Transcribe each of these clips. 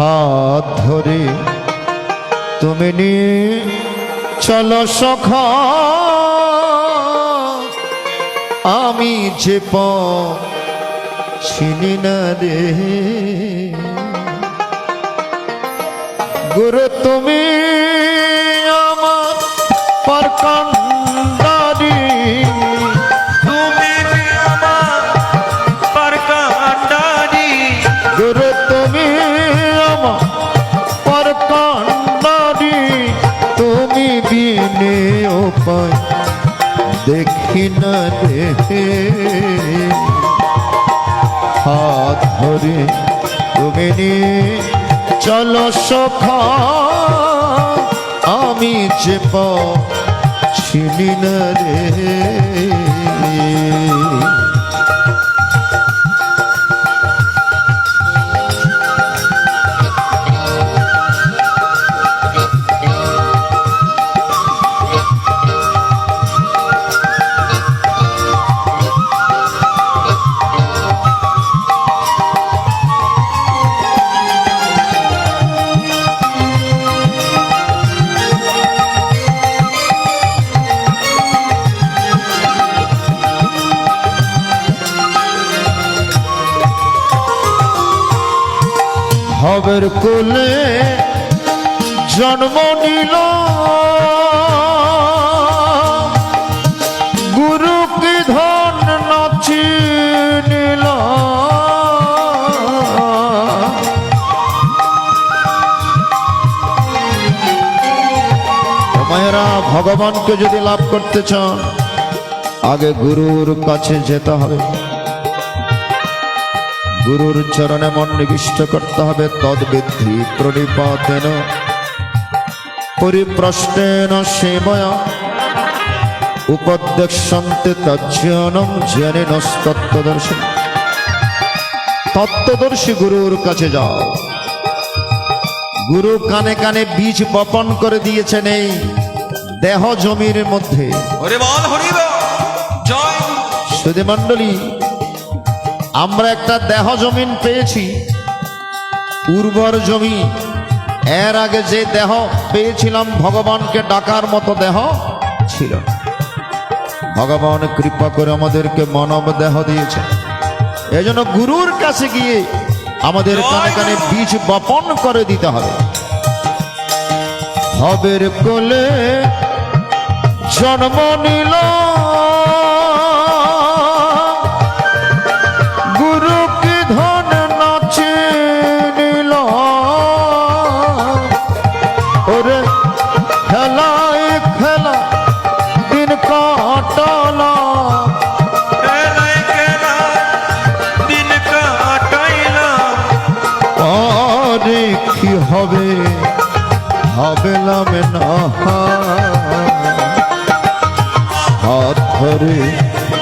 হাত ধরে তুমি নিয়ে চলো সখা। আমি যে প চিনি না রে। গুরু তুমি আমার পর দেখি না দেখে হাত ধরে তুমি নিয়ে চলো সখা আমি যে চিনি না রে। ভবের কোলে জন্ম নিল। গুরু কি ধন নাচি নিল? মায়েরা, ভগবানকে যদি লাভ করতে চান, আগে গুরুর কাছে যেতে হবে। গুরুর চরণে মন নিবিষ্ট করতে হবে তদ্বিদ্ধি প্রণিপাতেন। পরিপ্রশ্নেন সেবয়া উপদেশন্তে তজ্জনম জেনেন তত্ত্বদর্শন তত্ত্বদর্শী গুরুর কাছে যাও। গুরু কানে কানে বীজ বপন করে দিয়েছেন এই দেহ জমির মধ্যে। সুধী মণ্ডলী আমরা একটা দেহ জমিন পেয়েছি উর্বর জমি এর আগে যে দেহ পেয়েছিলাম ভগবানকে ডাকার মতো দেহ ছিল। ভগবান কৃপা করে আমাদেরকে মানব দেহ দিয়েছে এজন্য গুরুর কাছে গিয়ে আমাদের কানে কানে বীজ বপন করে দিতে হবে। হবের কোলে জন্ম নিল। আরে কি হবে হবে না। হাত ধরে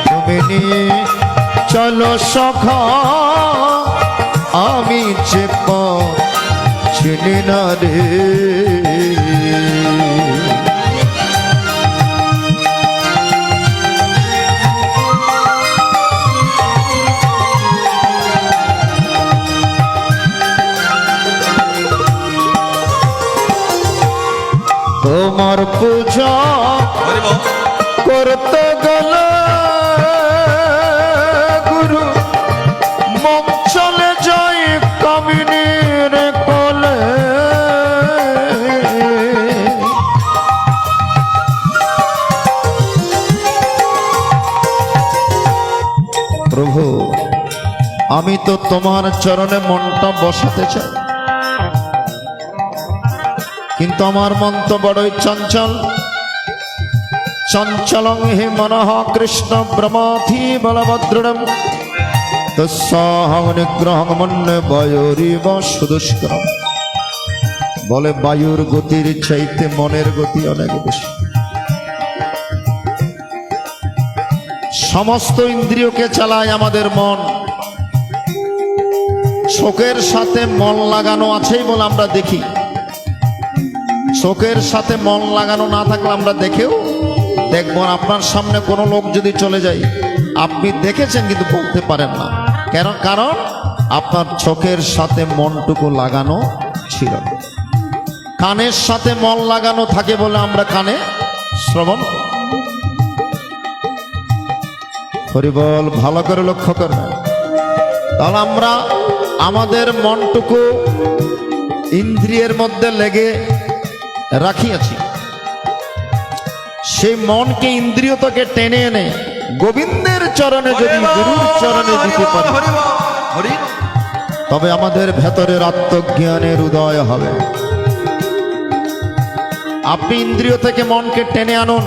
তুমি নিয়ে চলো সখা। আমি যে চিনি না রে। করতে গেলে গুরু। মম চলে যাই কামিনীর কোলে। প্রভু, আমি তো তোমার চরণে মনটা বসাতে চাই। কিন্তু আমার মন তো বড়ই চঞ্চল। চঞ্চলং হি মনঃ কৃষ্ণ ব্রহ্মাথি বলভদ্রম তস্যাহং নিগ্রহং বলে বায়ুর গতির চাইতে মনের গতি অনেক বেশি। সমস্ত ইন্দ্রিয়কে চালায় আমাদের মন। চোখের সাথে মন লাগানো আছেই বলে আমরা দেখি। চোখের সাথে মন লাগানো না থাকলে আমরা দেখেও দেখব আপনার সামনে কোনো লোক যদি চলে যায়, আপনি দেখেছেন কিন্তু বলতে পারেন না। কেন? কারণ আপনার চোখের সাথে মনটুকু লাগানো ছিল। কানের সাথে মন লাগানো থাকে বলে আমরা কানে শ্রবণ। হরিবল ভালো করে লক্ষ্য করবেন। তাহলে আমরা আমাদের মনটুকু ইন্দ্রিয়ের মধ্যে লেগে রাখিয়াছি। সেই মনকে ইন্দ্রিয় থেকে টেনে এনে গোবিন্দের চরণে যদি গুরুর চরণে দিতে পারি। তবে আমাদের ভেতরের আত্মজ্ঞানের উদয় হবে। আপনি ইন্দ্রিয় থেকে মনকে টেনে আনুন।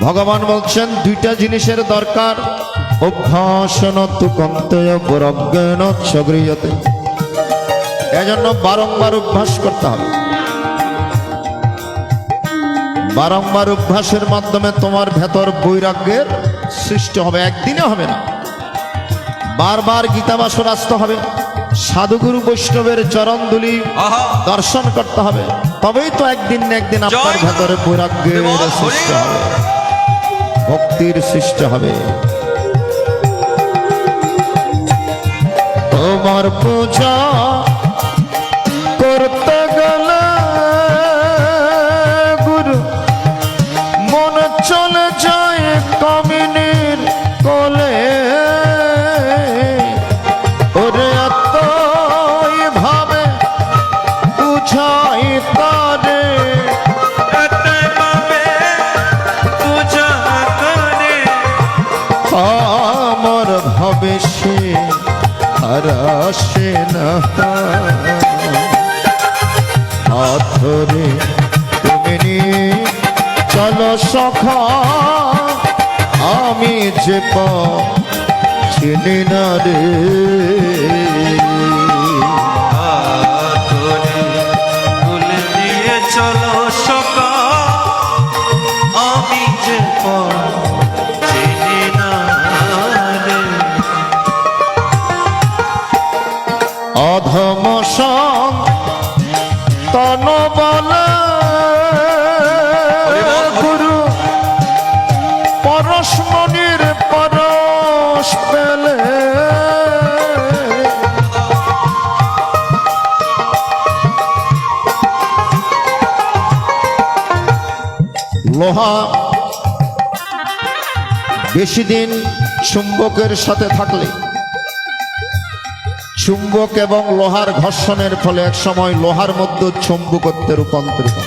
ভগবান বলছেন দুইটা জিনিসের দরকার। অভ্যাসন সগৃহতে এজন্য বারংবার অভ্যাস করতে হবে। বারংবার অভ্যাসের মাধ্যমে তোমার ভেতর বৈরাগ্যের সৃষ্টি হবে। একদিনে হবে না। বারবার গীতাবাসর আসতে হবে। সাধুগুরু বৈষ্ণবের চরণদুলি দর্শন করতে হবে। তবেই তো একদিন না একদিন আপনার ভেতরে বৈরাগ্যের সৃষ্টি হবে। ভক্তির সৃষ্টি হবে। তোমার পূজা সখা, আমি যে চিনি না রে চলো সকা আমি যে চিনি না রে। অধম সং তন বলে লোহা বেশি দিন চুম্বকের সাথে থাকলে, চুম্বক এবং লোহার ঘর্ষণের ফলে এক সময় লোহার মধ্যে চুম্বকত্বে রূপান্তরিত।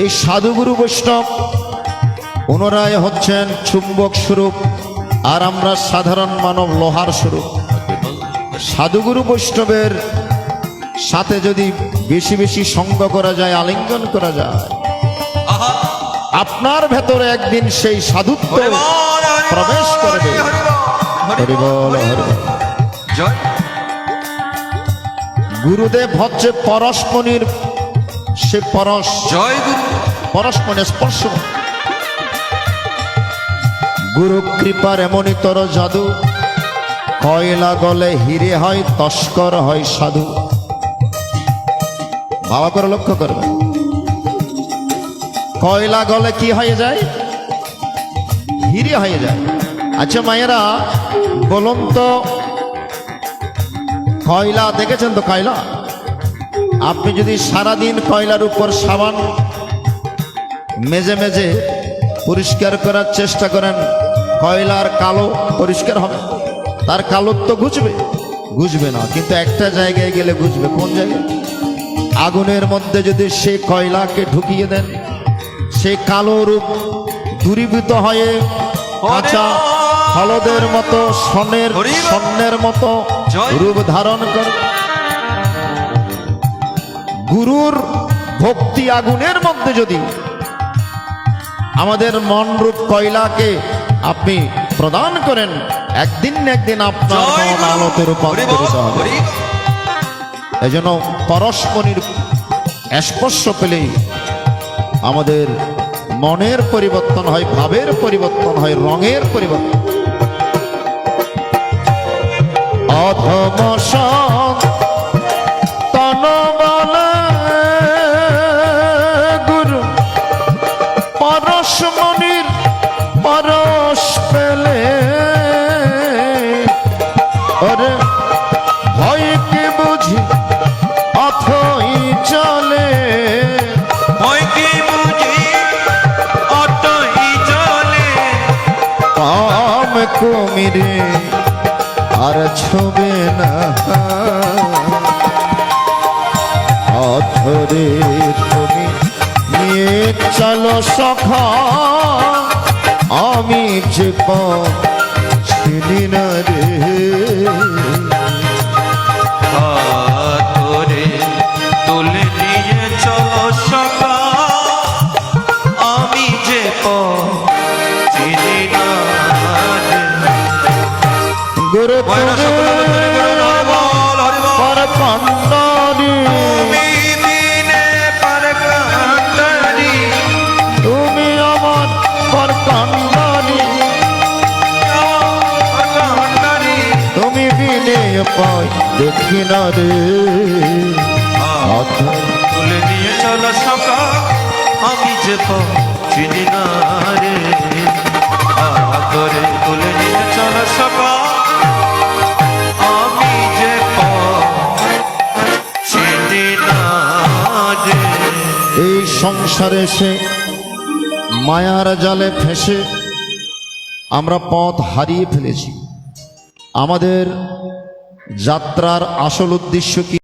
এই সাধুগুরু বৈষ্ণব পুনরায় হচ্ছেন চুম্বক স্বরূপ আর আমরা সাধারণ মানব লোহার স্বরূপ সাধুগুরু বৈষ্ণবের সাথে যদি বেশি বেশি সঙ্গ করা যায় আলিঙ্গন করা যায়। আপনার ভেতরে একদিন সেই সাধুত্ব প্রবেশ করবে। গুরুদেব হচ্ছে পরশমণির সে পরশ। জয় গুরু। পরশমণি স্পর্শ গুরু কৃপার এমনই তর জাদু। কয়লা গলে হিরে হয় তস্কর হয় সাধু। ভালো করে লক্ষ্য করবে। কয়লা গলে কি হয়ে যায়? হিরে হয়ে যায়। আচ্ছা মায়েরা, বলুন তো, কয়লা দেখেছেন তো কয়লা? আপনি যদি সারাদিন কয়লার উপর সাবান মেজে মেজে পরিষ্কার করার চেষ্টা করেন, কয়লার কালো পরিষ্কার হবে। তার কালোত্ব ঘুচবে। ঘুচবে না, কিন্তু একটা জায়গায় গেলে ঘুচবে। কোন জায়গায়? আগুনের মধ্যে যদি সে কয়লাকে ঢুকিয়ে দেন সে কালো রূপ দূরীভূত হয়ে কাঁচা হলদের মতো স্বর্ণের স্বর্ণের মতো রূপ ধারণ করে। গুরুর ভক্তি আগুনের মধ্যে যদি আমাদের মন রূপ কয়লাকে আপনি প্রদান করেন একদিন একদিন আপনার মন আলোতে রূপান্তরিত হবে। এই জন্য পরস্পরের স্পর্শ পেলেই আমাদের মনের পরিবর্তন হয়, ভাবের পরিবর্তন হয়, রঙের পরিবর্তন অধম রে আর ছবে না। অথরে তুমি নিয়ে চলো সখা আমি যে চিনি না রে। এই সংসারে এসে মায়ার জালে ফেসে আমরা পথ হারিয়ে ফেলেছি। আমাদের যাত্রার আসল উদ্দেশ্য কি?